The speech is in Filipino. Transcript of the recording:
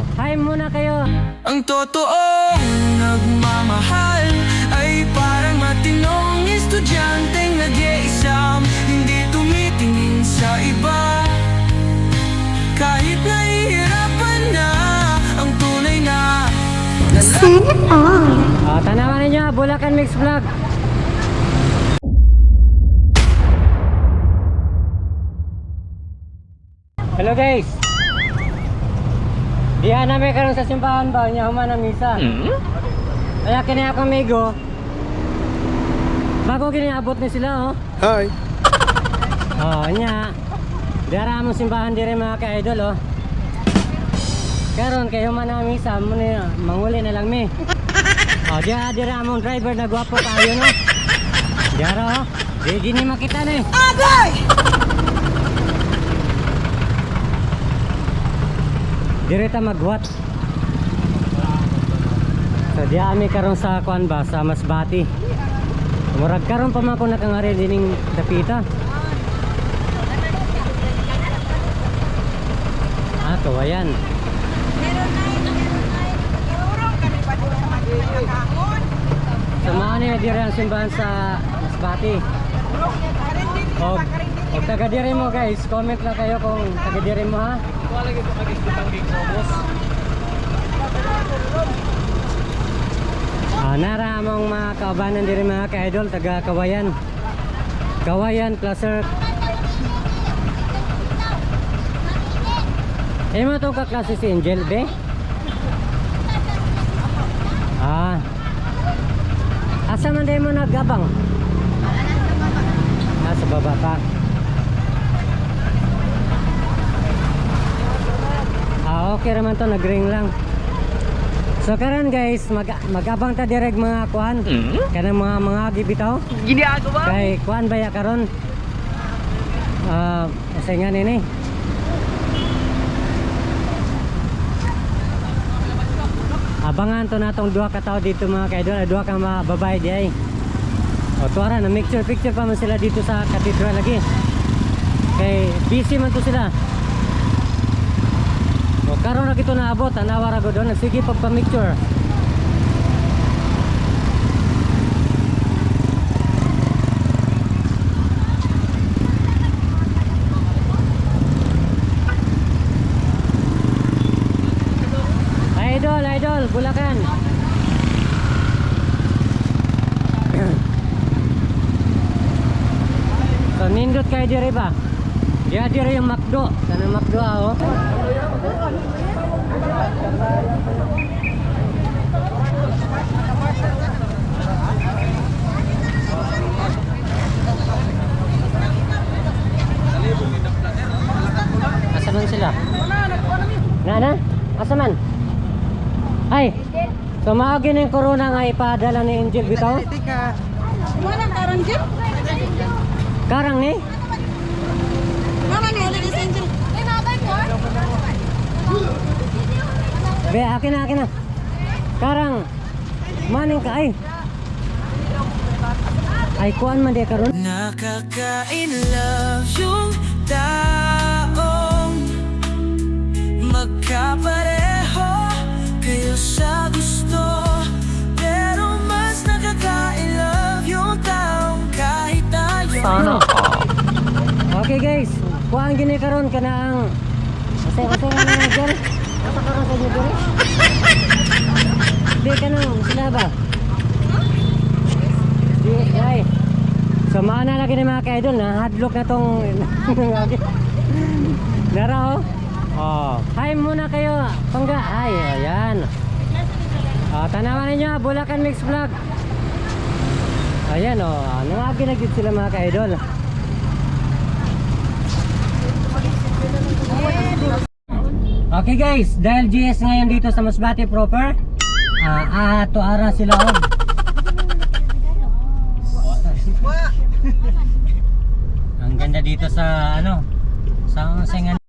Oh, hi muna kayo. Ang totoong nagmamahal Ay parang matinong estudyanteng nag-iisam Hindi tumitingin sa iba Kahit nahihirapan na Ang tunay na Oh, tanawan ninyo, Bulacan Mix Vlog. Hello guys. Diyan namin karon sa simbahan ba niya human ang misa. Kaya kini ako amigo. Bago kini abot ni sila oh. Hi. Oh, nya. Dara mo simbahan dire mga ka-idol oh. Karon kay human ang misa mo ni manguli na lang mi. Oh, diya dira among driver na gwapo kayo no. Diara oh. Di gini makita ni. Dire ta magwat. So diya ami karon sa kuan ba sa Masbati. Murag karon pa man ko nakangari dining dapita. Ah, kawayan. Samahan niyo dire ang simbahan sa Masbati. Og, og taga dire mo guys, comment lang kayo kung taga dire mo ha. Ah, nara among mga kaubanan diri mga ka-idol taga Kawayan. Kawayan Placer. Eh mo to ka klase si Angel be? Ah. Asa man din mo naggabang? Ah, sa baba pa. Ah, okay raman to, nag-ring lang. So karon guys, mag magabang ta direk mga kuan. Kanang mga mga gibitaw. Ginagawa Kay kuan baya karon. Ah, uh, nga nini. Abangan to natong duha ka tao dito mga kaidol, duha ka mga babae di ay. O tuara na picture picture pa man sila dito sa cathedral lagi. Kay busy man to sila. Karon na kito naabot, anawa ra gud doon, sige pagpa-picture. Idol, idol, Bulacan. so nindot kayo dire ba? Diya dire yung McDo. Sana McDo ah, oh. Asa man sila? Na na? Asa man? Ay! So maagi na yung corona nga ipadala ni Angel bitaw? Karang jeep? Karang ni? Mana ni ada di Angel? Eh, naban mo? Be, akin na, akin na. Karang. Maning ka ay. Ay, kuan man di karon. Nakaka-in love yung taong Magkapareho kayo sa gusto Pero mas nakaka-in love yung taong kahit tayo Ano? Okay guys, kuan gini karon kana ang Kasi kasi na Angel. Asa karon sa inyo diri? Di ka na, sila ba? Di, ay. So maana lagi ni mga kaidol na hadlock na tong Nara oh. Oh, hi muna kayo. Pangga. Ay, ayan. Ah, tanawan ninyo, Bulacan Mix Vlog. Ayan oh, nangagi na gid sila mga ka-idol. Okay guys, dahil GS ngayon dito sa Masbate proper, ah ato ara sila og. Ang ganda dito sa ano, sa Sengan